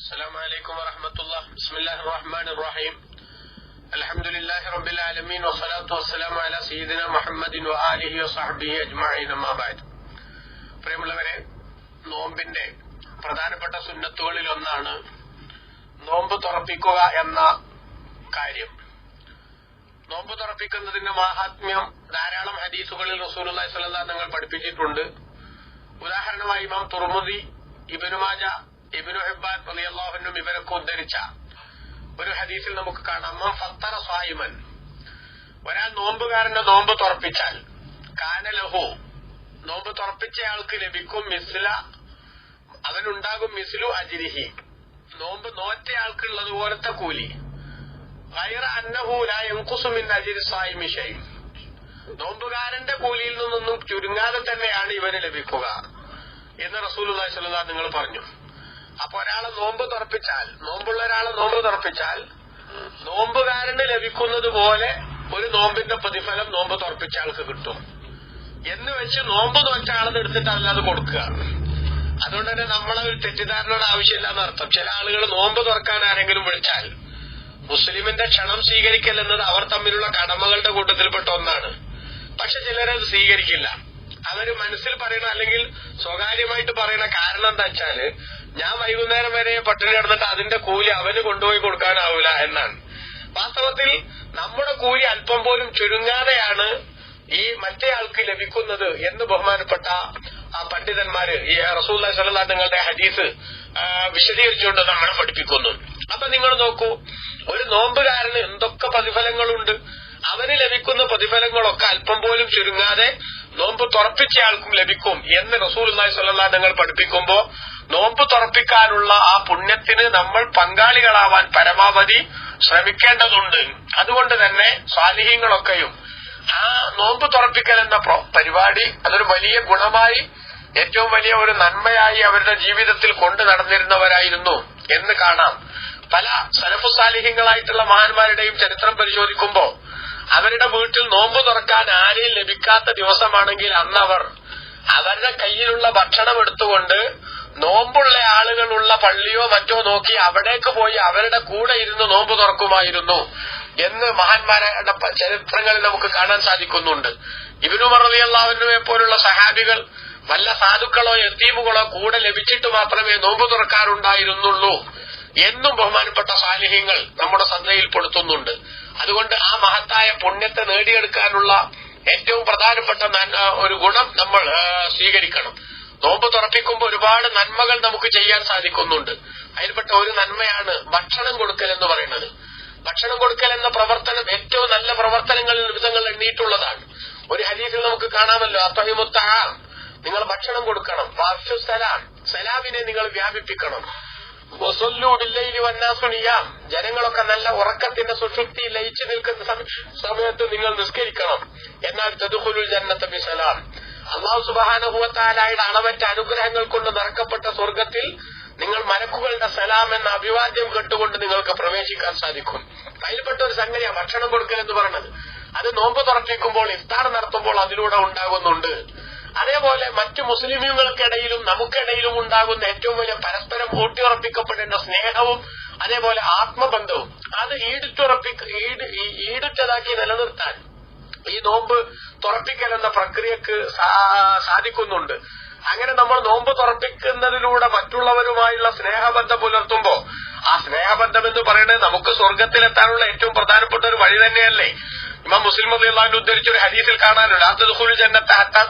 السلام عليكم ورحمة الله بسم الله الرحمن الرحيم الحمد لله رب العالمين والصلاة والسلام على سيدنا محمد وآله وصحبه أجمعين أما بعد പ്രിയമുള്ളവരെ നോമ്പിന്റെ പ്രധാനപ്പെട്ട സുന്നത്തുകളിൽ ഒന്നാണ് നോമ്പ് തുറപ്പിക്കുക എന്ന കാര്യം നോമ്പ് തുറപ്പിക്കുന്നതിന്റെ മാഹാത്മ്യം ധാരാളം ഹദീസുകളിൽ റസൂലുള്ളാഹി സ്വല്ലല്ലാഹു തങ്ങൾ പഠിപ്പിച്ചിട്ടുണ്ട് ഉദാഹരണമായി ഇമാം തുർമുദി ഇബ്നു മാജ ഇബ്നു ഹിബ്ബാൻ റളിയല്ലാഹുവിനും ഇവരൊക്കെ ഉദ്ധരിച്ച ഒരു ഹദീസിൽ നമുക്ക് കാണാം. ഫത്തറ സ്വായിമൻ ഒരാൾ നോമ്പുകാരന്റെ നോമ്പ് തുറപ്പിച്ചാൽ കാനലഹു നോമ്പ് തുറപ്പിച്ചയാൾക്ക് ലഭിക്കും മിസ്ല അവനുണ്ടാകും മിസ്ലു അജിരിഹി നോമ്പ് നോറ്റയാൾക്കുള്ളത് പോലത്തെ കൂലി. വൈറ അന്നഹു ലാ യൻഖുസു മിൻ അജിരി സ്വായിമി ഷൈء നോമ്പുകാരന്റെ കൂലിയിൽ നിന്നൊന്നും ചുരുങ്ങാതെ തന്നെയാണ് ഇവന് ലഭിക്കുക എന്ന് സ്വല്ലല്ലാഹു നിങ്ങൾ പറഞ്ഞു. അപ്പൊ ഒരാളെ നോമ്പ് തുറപ്പിച്ചാൽ നോമ്പുള്ള ഒരാളെ നോമ്പ് തുറപ്പിച്ചാൽ നോമ്പുകാരന് ലഭിക്കുന്നത് പോലെ ഒരു നോമ്പിന്റെ പ്രതിഫലം നോമ്പ് തുറപ്പിച്ച ആൾക്ക് കിട്ടും. എന്ന് വെച്ച് നോമ്പ് നോറ്റ ആളെന്ന് എടുത്തിട്ട് അല്ലാതെ കൊടുക്കുക. അതുകൊണ്ട് തന്നെ നമ്മളെ ഒരു തെറ്റിദ്ധാരണയുടെ ആവശ്യമില്ല എന്നർത്ഥം ചില ആളുകൾ നോമ്പ് തുറക്കാൻ ആരെങ്കിലും വിളിച്ചാൽ മുസ്ലിമിന്റെ ക്ഷണം സ്വീകരിക്കൽ എന്നത് അവർ തമ്മിലുള്ള കടമകളുടെ കൂട്ടത്തിൽപ്പെട്ട ഒന്നാണ്. പക്ഷെ ചിലരത് സ്വീകരിക്കില്ല. അവർ മനസ്സിൽ പറയണ അല്ലെങ്കിൽ സ്വകാര്യമായിട്ട് പറയണ കാരണം എന്താ വെച്ചാൽ ഞാൻ വൈകുന്നേരം വരെ പട്ടിണി കിടന്നിട്ട് അതിന്റെ കൂലി അവന് കൊണ്ടുപോയി കൊടുക്കാനാവില്ല എന്നാണ്. വാസ്തവത്തിൽ നമ്മുടെ കൂലി അല്പം പോലും ചുരുങ്ങാതെയാണ് ഈ മറ്റേ ആൾക്ക് ലഭിക്കുന്നത് എന്ന് ബഹുമാനപ്പെട്ട ആ പണ്ഡിതന്മാര് ഈ റസൂൽ സല്ലാ നിങ്ങളുടെ ഹദീസ് വിശദീകരിച്ചുകൊണ്ട് നമ്മളെ പഠിപ്പിക്കുന്നു. അപ്പൊ നിങ്ങൾ നോക്കൂ ഒരു നോമ്പുകാരന് എന്തൊക്കെ പ്രതിഫലങ്ങളുണ്ട്? അവന് ലഭിക്കുന്ന പ്രതിഫലങ്ങളൊക്കെ അല്പം പോലും ചുരുങ്ങാതെ നോമ്പ് തുറപ്പിച്ച ആൾക്കും ലഭിക്കും എന്ന് റസൂൽ സല്ലാ നിങ്ങൾ പഠിപ്പിക്കുമ്പോ നോമ്പ് തുറപ്പിക്കാനുള്ള ആ പുണ്യത്തിന് നമ്മൾ പങ്കാളികളാവാൻ പരമാവധി ശ്രമിക്കേണ്ടതുണ്ട്. അതുകൊണ്ട് തന്നെ സ്വാലിഹ്യങ്ങളൊക്കെയും ആ നോമ്പ് തുറപ്പിക്കൽ എന്ന പ്രോ- പരിപാടി അതൊരു വലിയ ഗുണമായി ഏറ്റവും വലിയ ഒരു നന്മയായി അവരുടെ ജീവിതത്തിൽ കൊണ്ടു നടന്നിരുന്നവരായിരുന്നു എന്ന് കാണാം. പല സലഫുസാലിഹ്യങ്ങളായിട്ടുള്ള മഹാന്മാരുടെയും ചരിത്രം പരിശോധിക്കുമ്പോൾ അവരുടെ വീട്ടിൽ നോമ്പ് തുറക്കാൻ ആരെയും ലഭിക്കാത്ത ദിവസമാണെങ്കിൽ അന്നവർ അവരുടെ കയ്യിലുള്ള ഭക്ഷണം എടുത്തുകൊണ്ട് നോമ്പുള്ള ആളുകളുള്ള പള്ളിയോ മറ്റോ നോക്കി അവിടേക്ക് പോയി അവരുടെ കൂടെ ഇരുന്ന് നോമ്പ് തുറക്കുമായിരുന്നു എന്ന് മഹാന്മാരുടെ ചരിത്രങ്ങളിൽ നമുക്ക് കാണാൻ സാധിക്കുന്നുണ്ട്. ഇബിനു മറവിയല്ലാവിനുമേ പോലുള്ള സഹാബികൾ വല്ല സാധുക്കളോ എത്തീമുകളോ കൂടെ ലഭിച്ചിട്ട് മാത്രമേ നോമ്പ് തുറക്കാറുണ്ടായിരുന്നുള്ളൂ എന്നും ബഹുമാനപ്പെട്ട സാലിഹ്യങ്ങൾ നമ്മുടെ ശ്രദ്ധയിൽപ്പെടുത്തുന്നുണ്ട് അതുകൊണ്ട് ആ മഹത്തായ പുണ്യത്തെ നേടിയെടുക്കാനുള്ള ഏറ്റവും പ്രധാനപ്പെട്ട ഒരു ഗുണം നമ്മൾ സ്വീകരിക്കണം. നോമ്പ് തുറപ്പിക്കുമ്പോൾ ഒരുപാട് നന്മകൾ നമുക്ക് ചെയ്യാൻ സാധിക്കുന്നുണ്ട്. അതിൽപ്പെട്ട ഒരു നന്മയാണ് ഭക്ഷണം കൊടുക്കൽ എന്ന് പറയുന്നത്. ഭക്ഷണം കൊടുക്കൽ എന്ന പ്രവർത്തനം ഏറ്റവും നല്ല പ്രവർത്തനങ്ങളിൽ വിധങ്ങൾ എണ്ണിയിട്ടുള്ളതാണ്. ഒരു ഹരീഫിൽ നമുക്ക് കാണാമല്ലോ അത്തഹിമുത്ത നിങ്ങൾ ഭക്ഷണം കൊടുക്കണം വാഫു സലാം സലാമിനെ നിങ്ങൾ വ്യാപിപ്പിക്കണം. ജനങ്ങളൊക്കെ നല്ല ഉറക്കത്തിന്റെ സുഷുപ്തി ലയിച്ചു നിൽക്കുന്ന സമയത്ത് നിങ്ങൾ നിസ്കരിക്കണം. എന്നാൽ ചതുഹുലുൽ ജന്നത്ത ബിസലാം അള്ളാഹു സുബാനഹുവത്താലായുടെ അളവറ്റ അനുഗ്രഹങ്ങൾ കൊണ്ട് നിറക്കപ്പെട്ട സ്വർഗത്തിൽ നിങ്ങൾ മലക്കുകളുടെ സലാം എന്ന അഭിവാദ്യം കേട്ടുകൊണ്ട് നിങ്ങൾക്ക് പ്രവേശിക്കാൻ സാധിക്കും. അതിൽപ്പെട്ട ഒരു സംഗതിയാണ് ഭക്ഷണം കൊടുക്കൽ എന്ന് പറയുന്നത്. അത് നോമ്പ് തുറപ്പിക്കുമ്പോൾ ഇഫ്താർ നടത്തുമ്പോൾ അതിലൂടെ ഉണ്ടാകുന്നുണ്ട്. അതേപോലെ മറ്റു മുസ്ലിമുകൾക്കിടയിലും നമുക്കിടയിലും ഉണ്ടാകുന്ന ഏറ്റവും വലിയ പരസ്പരം ഊട്ടിയുറപ്പിക്കപ്പെടേണ്ട സ്നേഹവും അതേപോലെ ആത്മബന്ധവും. അത് ഈടുറ്റുറപ്പിക്ക ഈട് ഈടുറ്റതാക്കി നിലനിർത്താൻ ഈ നോമ്പ് തുറപ്പിക്കൽ എന്ന പ്രക്രിയക്ക് സാധിക്കുന്നുണ്ട്. അങ്ങനെ നമ്മൾ നോമ്പ് തുറപ്പിക്കുന്നതിലൂടെ മറ്റുള്ളവരുമായുള്ള സ്നേഹബന്ധം പുലർത്തുമ്പോൾ ആ സ്നേഹബന്ധം എന്ന് പറയുന്നത് നമുക്ക് സ്വർഗത്തിലെത്താനുള്ള ഏറ്റവും പ്രധാനപ്പെട്ട ഒരു വഴി തന്നെയല്ലേ? ഇമാം മുസ്ലിം അള്ളാഹു ഉദ്ധരിച്ച ഒരു ഹദീസിൽ കാണാനുണ്ട് ആത്തദുഖുൽ ജന്നത്തെ ഹത്താ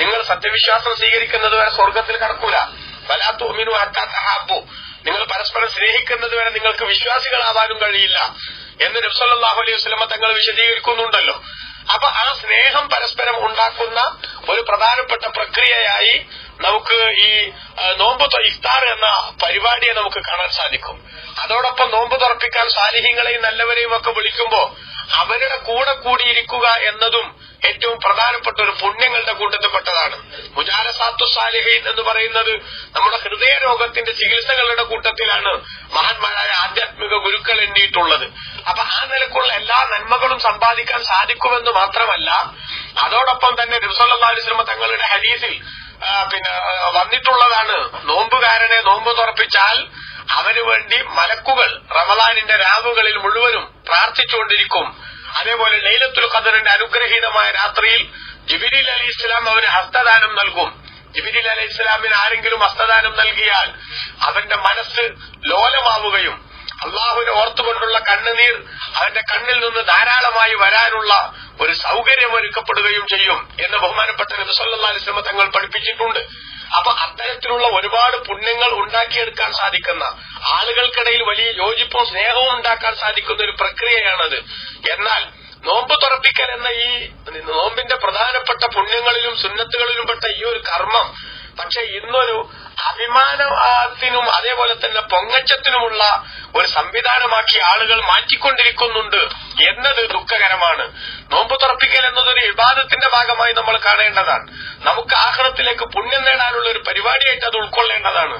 നിങ്ങൾ സത്യവിശ്വാസം സ്വീകരിക്കുന്നത് വരെ സ്വർഗത്തിൽ കടക്കൂല. വലാ തുഅ്മിനു ഹത്താ നിങ്ങൾ പരസ്പരം സ്നേഹിക്കുന്നത് വരെ നിങ്ങൾക്ക് വിശ്വാസികളാവാനും കഴിയില്ല. എന്ന് നബ്സല്ലാഹു അലൈഹി വസ്ലമ തങ്ങൾ വിശദീകരിക്കുന്നുണ്ടല്ലോ. അപ്പൊ ആ സ്നേഹം പരസ്പരം ഉണ്ടാക്കുന്ന ഒരു പ്രധാനപ്പെട്ട പ്രക്രിയയായി നമുക്ക് ഈ നോമ്പ് ഇഫ്താർ എന്ന പരിപാടിയെ നമുക്ക് കാണാൻ സാധിക്കും. അതോടൊപ്പം നോമ്പ് തുറപ്പിക്കാൻ സാലിഹ്യങ്ങളെയും നല്ലവരെയും ഒക്കെ വിളിക്കുമ്പോൾ അവരുടെ കൂടെ കൂടിയിരിക്കുക എന്നതും ഏറ്റവും പ്രധാനപ്പെട്ട ഒരു പുണ്യങ്ങളുടെ കൂട്ടത്തിൽപ്പെട്ടതാണ് മുജാലസാത്തു സാലിഹീൻ എന്ന് പറയുന്നത് നമ്മുടെ ഹൃദയ രോഗത്തിന്റെ ചികിത്സകളുടെ കൂട്ടത്തിലാണ് മഹാന്മാരായ ആധ്യാത്മിക ഗുരുക്കൾ എണ്ണിയിട്ടുള്ളത് അപ്പൊ ആ നിലക്കുള്ള എല്ലാ നന്മകളും സമ്പാദിക്കാൻ സാധിക്കുമെന്ന് മാത്രമല്ല അതോടൊപ്പം തന്നെ നബ്സല്ലാസ്ലമ തങ്ങളുടെ ഹരീസിൽ പിന്നെ വന്നിട്ടുള്ളതാണ്. നോമ്പുകാരനെ നോമ്പ് തുറപ്പിച്ചാൽ അവന് വേണ്ടി മലക്കുകൾ റമദാനിന്റെ രാവുകളിൽ മുഴുവനും പ്രാർത്ഥിച്ചുകൊണ്ടിരിക്കും. അതേപോലെ ലൈലത്തുൽ ഖദറിന്റെ അനുഗ്രഹീതമായ രാത്രിയിൽ ജിബിരിൽ അലി ഇസ്ലാം അവന് ഹസ്തദാനം നൽകും. ജിബിരിൽ അലി ഇസ്ലാമിന് ആരെങ്കിലും ഹസ്തദാനം നൽകിയാൽ അവന്റെ മനസ്സ് ലോലമാവുകയും അള്ളാഹുവിനെ ഓർത്തുകൊണ്ടുള്ള കണ്ണുനീർ അവന്റെ കണ്ണിൽ നിന്ന് ധാരാളമായി വരാനുള്ള ഒരു സൗകര്യം ഒരുക്കപ്പെടുകയും ചെയ്യും എന്ന് ബഹുമാനപ്പെട്ട നബി സല്ലല്ലാഹു അലൈഹി വസല്ലം തങ്ങൾ പഠിപ്പിച്ചിട്ടുണ്ട്. അപ്പൊ അത്തരത്തിലുള്ള ഒരുപാട് പുണ്യങ്ങൾ ഉണ്ടാക്കിയെടുക്കാൻ സാധിക്കുന്ന ആളുകൾക്കിടയിൽ വലിയ യോജിപ്പും സ്നേഹവും ഉണ്ടാക്കാൻ സാധിക്കുന്ന ഒരു പ്രക്രിയയാണത്. എന്നാൽ നോമ്പ് തുറപ്പിക്കൽ എന്ന ഈ നോമ്പിന്റെ പ്രധാനപ്പെട്ട പുണ്യങ്ങളിലും സുന്നത്തുകളിലും പെട്ട ഈ ഒരു കർമ്മം പക്ഷെ ഇന്നൊരു അഭിമാനത്തിനും അതേപോലെ തന്നെ പൊങ്ങച്ചത്തിനുമുള്ള ഒരു സംവിധാനമാക്കി ആളുകൾ മാറ്റിക്കൊണ്ടിരിക്കുന്നുണ്ട് എന്നത് ദുഃഖകരമാണ്. നോമ്പ് തുറപ്പിക്കൽ എന്നതൊരു വിവാദത്തിന്റെ ഭാഗമായി നമ്മൾ കാണേണ്ടതാണ്. നമുക്ക് ആഹ്റത്തിലേക്ക് പുണ്യം നേടാനുള്ള ഒരു പരിപാടിയായിട്ട് അത് ഉൾക്കൊള്ളേണ്ടതാണ്.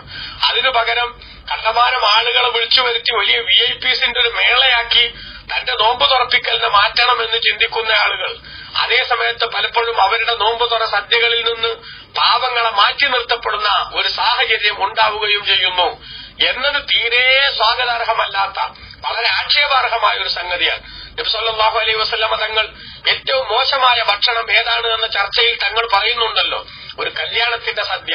അതിനു പകരം കണ്ടമാനം ആളുകളെ വിളിച്ചു വരുത്തി വലിയ വി ഐ പിസിന്റെ ഒരു മേളയാക്കി തന്റെ നോമ്പ് തുറപ്പിക്കലിനെ മാറ്റണമെന്ന് ചിന്തിക്കുന്ന ആളുകൾ. അതേസമയത്ത് പലപ്പോഴും അവരുടെ നോമ്പ് തുറ സദ്യകളിൽ മാറ്റി നിർത്തപ്പെടുന്ന ഒരു സാഹചര്യം ഉണ്ടാവുകയും ചെയ്യുന്നു എന്നത് തീരെ സ്വാഗതാർഹമല്ലാത്ത വളരെ ആക്ഷേപാർഹമായ ഒരു സംഗതിയാണ്. നബി സല്ലല്ലാഹു അലൈഹി വസല്ലമ തങ്ങൾ ഏറ്റവും മോശമായ ഭക്ഷണം ഏതാണ് എന്ന ചർച്ചയിൽ തങ്ങൾ പറയുന്നുണ്ടല്ലോ. ഒരു കല്യാണത്തിന്റെ സദ്യ.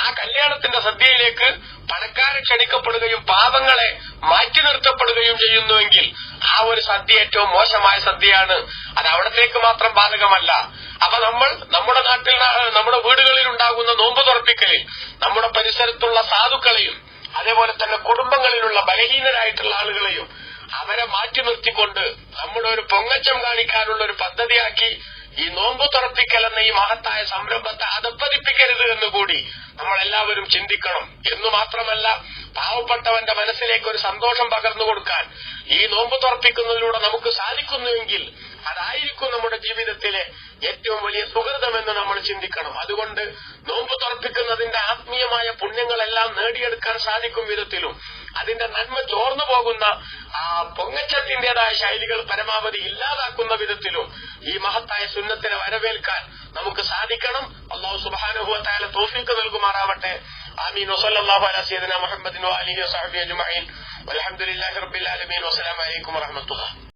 ആ കല്യാണത്തിന്റെ സദ്യയിലേക്ക് പണക്കാരെ ക്ഷണിക്കപ്പെടുകയും പാപങ്ങളെ മാറ്റി നിർത്തപ്പെടുകയും ചെയ്യുന്നുവെങ്കിൽ ആ ഒരു സദ്യ ഏറ്റവും മോശമായ സദ്യയാണ്. അത് അവിടത്തേക്ക് മാത്രം ബാധകമല്ല. അപ്പൊ നമ്മൾ നമ്മുടെ നോമ്പ് നമ്മുടെ പരിസരത്തുള്ള സാധുക്കളെയും അതേപോലെ തന്നെ കുടുംബങ്ങളിലുള്ള ബലഹീനരായിട്ടുള്ള ആളുകളെയും അവരെ മാറ്റി നിർത്തിക്കൊണ്ട് നമ്മുടെ ഒരു പൊങ്ങച്ചം കാണിക്കാനുള്ള ഒരു പദ്ധതിയാക്കി ഈ നോമ്പു തുറപ്പിക്കൽ എന്ന ഈ മഹത്തായ സംരംഭത്തെ അതപ്പതിപ്പിക്കരുത് എന്നുകൂടി നമ്മൾ എല്ലാവരും ചിന്തിക്കണം. എന്നു മാത്രമല്ല പാവപ്പെട്ടവന്റെ മനസ്സിലേക്ക് ഒരു സന്തോഷം പകർന്നു കൊടുക്കാൻ ഈ നോമ്പ് തുറപ്പിക്കുന്നതിലൂടെ നമുക്ക് സാധിക്കുന്നുവെങ്കിൽ അതായിരിക്കും നമ്മുടെ ജീവിതത്തിലെ ഏറ്റവും വലിയ സുഹൃതമെന്ന് നമ്മൾ ചിന്തിക്കണം. അതുകൊണ്ട് നോമ്പ് തുറപ്പിക്കുന്നതിന്റെ ആത്മീയമായ പുണ്യങ്ങളെല്ലാം നേടിയെടുക്കാൻ സാധിക്കും വിധത്തിലും അതിന്റെ നന്മ ചോർന്നു പോകുന്ന ആ പൊങ്ങച്ചത്തിന്റേതായ ശൈലികൾ പരമാവധി ഇല്ലാതാക്കുന്ന വിധത്തിലും ഈ മഹത്തായ സുന്നത്തിനെ വരവേൽക്കാൻ നമുക്ക് സാധിക്കണം. അള്ളാഹു സുബാനുഭവത്തായ തോഫീക്ക് നൽകുമാറാവട്ടെ. ആമീൻ. വസല്ലല്ലാഹു അലാ സയ്യിദിന മുഹമ്മദിൻ വഅലിഹി വസഹബിഹി അജ്മഈൻ. വൽഹംദുലില്ലാഹി റബ്ബിൽ ആലമീൻ. വസ്സലാമു അലൈക്കും വറഹ്മത്തുള്ളാഹി.